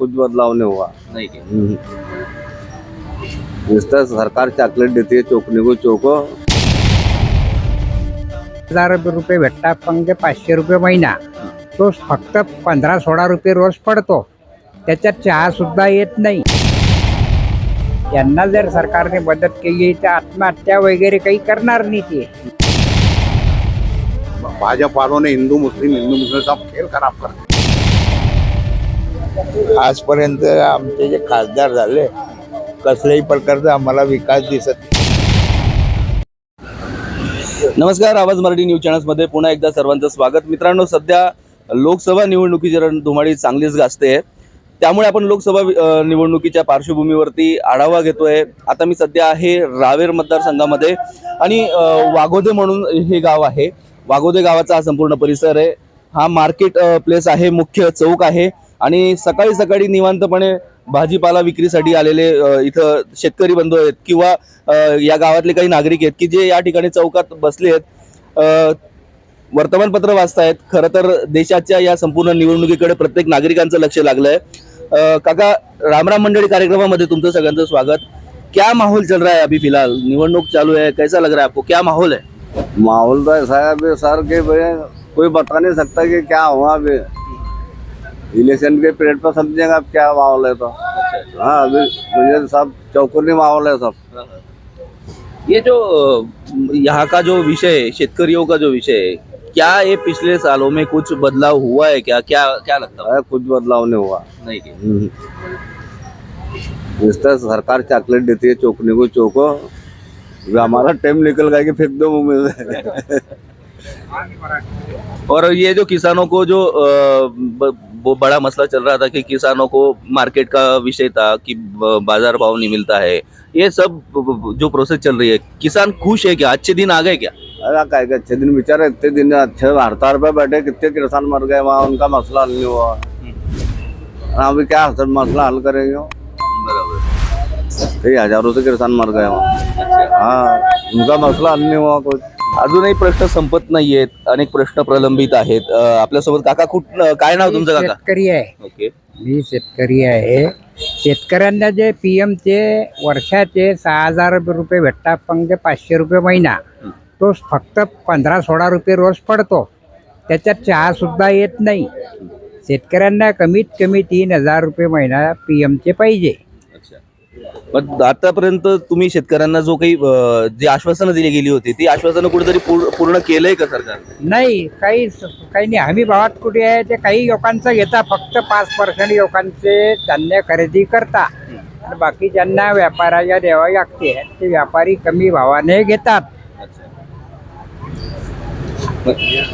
कुछ बदलाव नहीं हुआ। नहीं क्या। जिस तरह सरकार चॉकलेट देती है चौकने को चौको। हजार रुपये भेटतात पण ते पाचशे रुपये महिना तो फक्त पंधरा सोळा रुपये रोज पडतो. त्याच्यात चहा सुद्धा येत नाही. यांना जर सरकारने मदत केली तर आत्महत्या वगैरे काही करणार नाही ते. भाजप वालों ने हिंदू मुस्लिम हिंदू मुस्लिम सब खेल खराब कर दिया। आजपर्यंत आमचे जे खासदार झाले कसल्याही प्रकारचा आम्हाला विकास दिसत नमस्कार आवाज मराठी न्यूज चॅनल्समध्ये पुन्हा एकदा सर्वांचं स्वागत. मित्रांनो सध्या लोकसभा निवडणुकीची रणधुमाळी चांगलीच गाजते त्यामुळे आपण लोकसभा निवडणुकीच्या पार्श्वभूमीवरती आढावा घेतोय. आता मी सध्या आहे रावेर मतदारसंघामध्ये आणि वाघोदे म्हणून हे गाव आहे. वाघोदे गावाचा हा संपूर्ण परिसर आहे. हा मार्केट प्लेस आहे मुख्य चौक आहे. आणि सकाळी सकाळी निवांतपणे भाजीपाला विक्रीसाठी आलेले इथं शेतकरी बंधू आहेत किंवा या गावातले काही नागरिक आहेत की जे या ठिकाणी चौकात बसले आहेत वर्तमानपत्र वाचतायत. खरं तर देशाच्या या संपूर्ण निवडणुकीकडे प्रत्येक नागरिकांचं लक्ष लागलं आहे काका रामराम मंडळी कार्यक्रमामध्ये तुमचं सगळ्यांचं स्वागत. क्या माहौल चल रहा है अभी फिलहाल? निवडणूक चालू है कैसा लग रहा है आपको? क्या माहौल है? माहौल तो ऐसा है अभी सर के कोई बता नहीं सकता कि क्या हुआ अभी। इलेक्शन के पीरियड पर समझेगा अब क्या माहौल है तो। हाँ अभी मुझे सब चौकुनी माहौल है सब। ये जो यहाँ का जो विषय है शेतकरियों का जो विषय है क्या ये पिछले सालों में कुछ बदलाव हुआ है क्या? क्या क्या लगता है? कुछ बदलाव नहीं हुआ। नहीं क्या? हम्म। जिस तरह सरकार चॉकलेट देती है चौकने को चौको। हमारा टाइम निकल गया कि फेंक दो मुँह में। और ये जो किसानों को जो अ, ब- वो बड़ा मसला चल रहा था कि किसानों को मार्केट का विषय था कि बाज़ार भाव नहीं मिलता है। ये सब जो प्रोसेस चल रही है किसान खुश है क्या? अच्छे दिन आ गए क्या? अरे काय काय अच्छे दिन बेचारे इतने दिन अच्छे हड़ताल पे बैठे कितने किसान मर गए वहाँ उनका मसला हल नहीं हुआ। हाँ अभी क्या मसला हल करेंगे? कई हज़ारों से किसान मर गए वहाँ। हाँ उनका मसला हल नहीं हुआ कुछ। अजूनही प्रश्न संपत नाहीयेत. अनेक प्रश्न प्रलंबित आहेत. अ, आपल्यासोबत काका कुठ काय नाव तुमचं काका? शेतकरी आहे. ओके. मी शेतकरी आहे. शेतकऱ्यांना जे पी एमचे वर्षाचे सहा हजार रुपये भेटतात पण ते पाचशे रुपये महिना. तो फक्त पंधरा सोळा रुपये रोज पडतो. त्याच्यात चहा सुद्धा येत नाही. शेतकऱ्यांना कमीत कमी तीन हजार रुपये महिना पी एमचे पाहिजे. मग आतापर्यंत तुम्ही शेतकऱ्यांना जो काही जी आश्वासनं दिली गेली होती ती आश्वासनं कुठेतरी पूर्ण केलंय का सरकार? नाही काही काही नाही. हमी भावात कुठे आहे ते काही लोकांचं घेता. फक्त पाच पर्सेंट लोकांचे धान्य खरेदी करता. बाकी ज्यांना व्यापाराच्या द्यावा लागते ते व्यापारी कमी भावाने घेतात.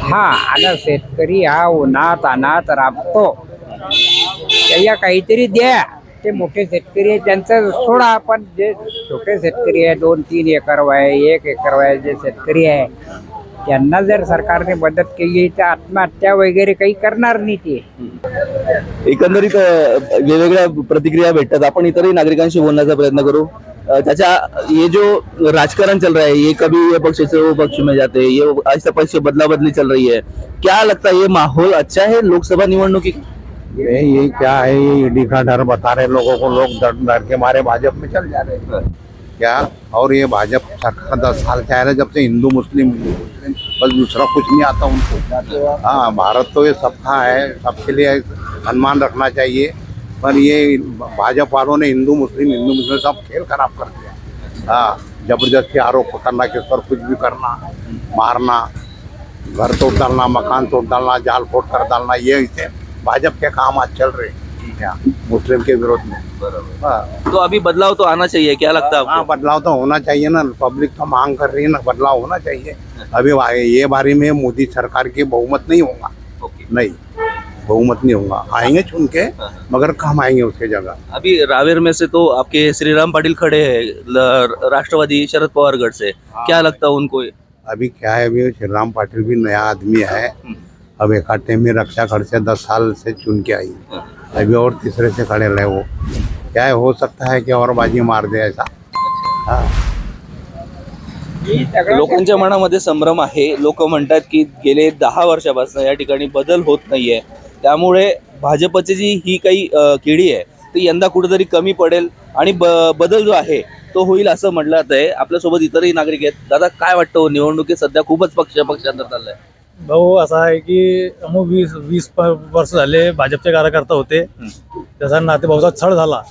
हा आणि शेतकरी हा उन्हात अनात राबतो. त्याला काहीतरी द्या. ते मोठे शेतकरी आहे त्यांचं सोडा आपण जे छोटे शेतकरी आहे दोन तीन एकर आहे एक एकर आहे जे शेतकरी आहे त्यांना जर सरकारने मदत केली तर आत्महत्या वगैरे काही करणार नाही ते. एकंदरीत वेगवेगळ्या प्रतिक्रिया भेटतात. आपण इतरही नागरिकांशी बोलण्याचा प्रयत्न करू. त्याच्या ये जो राजकारण चल रहा है ये कभी ये पक्ष से वो पक्ष में जाते हैं. ये ऐसा पक्ष बदला बदली चल रही है. क्या लगता है ये माहौल अच्छा है लोकसभा निवडणुकी? ये ये क्या है? ये ईडी का डर बता रहे लोगों को, लोग डर डर के मारे भाजपा में चल जा रहे हैं। क्या? और ये भाजपा सरकार दस साल से आ रहा है, जब से हिंदू, मुस्लिम, बस दूसरा कुछ नहीं आता उनको। हाँ भारत तो ये सबका है, सबके लिए सम्मान रखना चाहिए। पर ये भाजपा वालों ने हिंदू, मुस्लिम हिंदू, मुस्लिम सब खेल खराब कर दिया। हाँ ज़बरदस्ती आरोप करना, किस पर कुछ भी करना, मारना, घर तोड़ डालना, मकान तोड़ डालना, जाल फोड़ कर डालना, ये इसे भाजपा के काम आज चल रहे हैं। मुस्लिम के विरोध में। हाँ। तो अभी बदलाव तो आना चाहिए क्या लगता है हाँ आपको? बदलाव तो होना चाहिए ना पब्लिक तो मांग कर रही है ना बदलाव होना चाहिए। अभी ये बारे में मोदी सरकार की बहुमत नहीं होगा। नहीं बहुमत नहीं होगा। आएँगे चुन के मगर कम आएँगे उसके जगह। अभी रावेर में से तो आपके श्रीराम पाटिल खड़े हैं राष्ट्रवादी शरद पवार गढ़ से क्या लगता है उनको? अभी क्या है अभी श्रीराम पाटिल भी नया आदमी है। अब एक आटे में रक्षा खड़ से दस साल से चुन के आई। अभी और तीसरे से खड़े रहे वो। क्या हो सकता है कि और बाजी मार दे ऐसा। हाँ। लोकांच्या मनामध्ये संभ्रम आहे. लोक म्हणतात की गेले दहा वर्षापासून या ठिकाणी बदल होत नाहीये. त्यामुळे भाजपची जी ही काही किडी आहे ती यंदा कुठेतरी कमी पडेल आणि ब- बदल जो आहे तो होईल असं म्हटलं जात आहे आपल्यासोबत इतरही नागरिक आहेत. दादा काय वाटतं हो, निवडणुकीत सध्या खूपच पक्ष पक्षांतर चाललंय? भाऊ असा आहे की अमुक वीस वीस प- वर्ष झाले भाजपचे कार्यकर्ता होते. त्याचा नातेभाऊचा छळ झाला.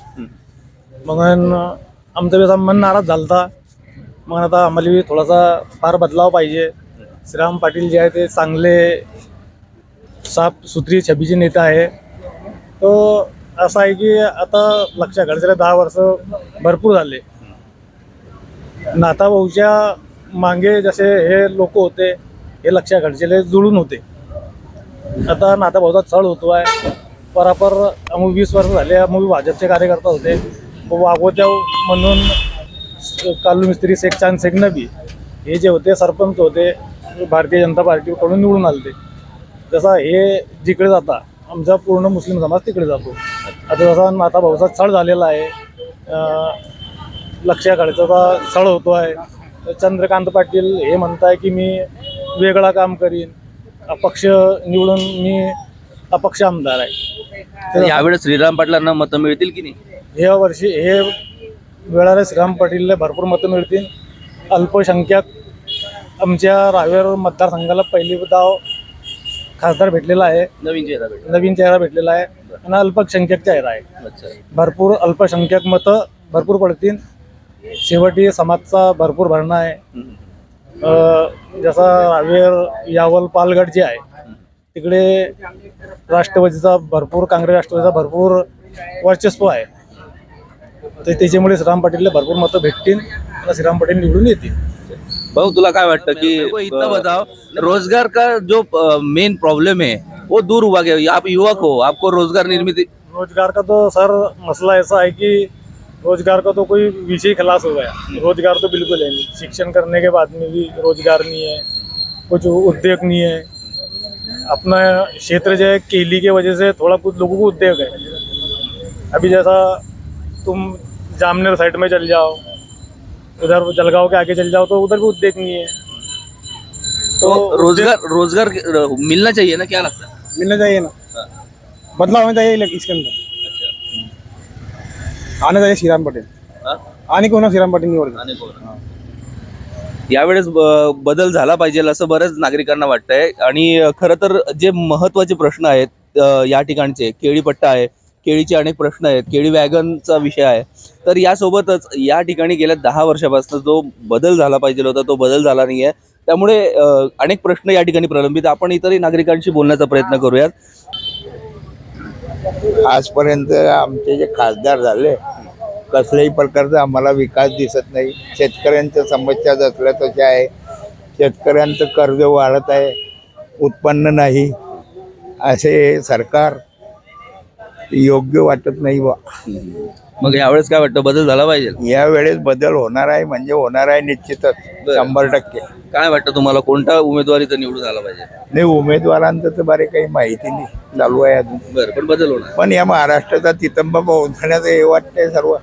मग न- आमचा बी असा मन नाराज झालता. मग आता आम्हाला बी थोडासा फार बदलाव पाहिजे. श्रीराम पाटील जे आहे ते चांगले साफ सुथरी छबीचे नेता आहे. तो असं आहे की आता लक्षात घडलेले दहा वर्ष भरपूर झाले. नाताभाऊच्या मागे जसे हे लोक होते हे लक्षात घडचेले जुळून होते. आता नाता भाऊचा चढ होतो आहे परापर अमुक वीस वर्ष झाले मूवी भाजपचे कार्यकर्ता होते. वागोत्या म्हणून कालू मिस्त्री शेख चांद शेख नबी हे जे होते सरपंच होते भारतीय जनता पार्टीकडून निवडून आले. जसा हे जिकडे जाता आमचा पूर्ण मुस्लिम समाज तिकडे जातो. आता जसा नाताभाऊचा छळ झालेला आहे अं, लक्ष्या चढ छळ होतो आहे चंद्रकांत पाटील हे म्हणताय की मी वेगळा काम करीन. अपक्ष निवडून मी अपक्ष आमदार आहे. तर यावेळेस श्रीराम पाटलांना मतं मिळतील की नाही? या वर्षी हे वेळाला श्रीराम पाटीलला भरपूर मतं मिळतील. अल्पसंख्याक आमच्या रावेर मतदारसंघाला पहिली दाव खासदार भेटलेला आहे. नवीन चेहरा भेटेल. नवीन चेहरा भेटलेला आहे आणि अल्पसंख्याक चेहरा आहे. भरपूर अल्पसंख्याक मतं भरपूर पडतील. शेवटी समाजचा भरपूर भरणा आहे. जसा रावेर यावल पालघर जे आहे तिकडे राष्ट्रवादीचा भरपूर काँग्रेस राष्ट्रवादीचा भरपूर वर्चस्व आहे. तर त्याच्यामुळे श्रीराम पाटीलला भरपूर मतं भेटतील आणि श्रीराम पाटील निवडून येतील. भाऊ तुला काय वाटतं की इतना बताओ रोजगार का जो मेन प्रॉब्लम है वो दूर हुआ गया आप युवक हो आपको रोजगार निर्मित रोजगार का तो सर मसला ऐसा है कि रोज़गार का तो कोई विषय खलास हो गया। रोज़गार तो बिल्कुल है नहीं। शिक्षण करने के बाद में भी रोज़गार नहीं है कुछ उद्योग नहीं है। अपना क्षेत्र जो है केली के वजह से थोड़ा कुछ लोगों को उद्योग है। अभी जैसा तुम जामनेर साइड में चल जाओ उधर जलगांव के आगे चल जाओ तो उधर भी उद्योग नहीं है। तो रोज़गार रोज़गार मिलना चाहिए ना क्या लगता है? मिलना चाहिए ना। बदलाव होना चाहिए इसके अंदर आना चाहिए श्रीराम पटेल. हाँ? आने को ना श्रीराम पटेल निवड आणि कोण? यावेळेस ब- बदल झाला पाहिजे असं बऱ्याच नागरिकांना वाटतंय. आणि अ, खरं तर जे महत्त्वाचे प्रश्न आहेत अ, या ठिकाणचे केळी पट्टा आहे केळीचे अनेक प्रश्न आहेत केळी वॅगनचा विषय आहे. तर यासोबतच या ठिकाणी गेल्या दहा वर्षापासून जो बदल झाला पाहिजे होता तो बदल झाला नाही आहे त्यामुळे अ, अनेक प्रश्न या ठिकाणी प्रलंबित. आपण इतरही नागरिकांशी बोलण्याचा प्रयत्न करूयात. आजपर्यंत आमचे जे खासदार झाले कसल्याही प्रकारचा आम्हाला विकास दिसत नाही. शेतकऱ्यांच्या समस्या जसल्या तशा आहे शेतकऱ्यांचं कर्ज वाढत आहे उत्पन्न नाही. असे सरकार योग्य वाटत नाही बा मग यावेळेस काय वाटतं? बदल झाला पाहिजे. या वेळेस बदल होणार आहे म्हणजे होणार आहे निश्चितच. शंभर टक्के. काय वाटतं तुम्हाला? कोणता उमेदवारी निवडून आला पाहिजे? नाही उमेदवारांचं तर बरे काही माहिती नाही. चालू आहे अजून. बरं पण बदल होणार. पण या महाराष्ट्राचा तितंबा होण्याचं हे वाटतंय सर्व.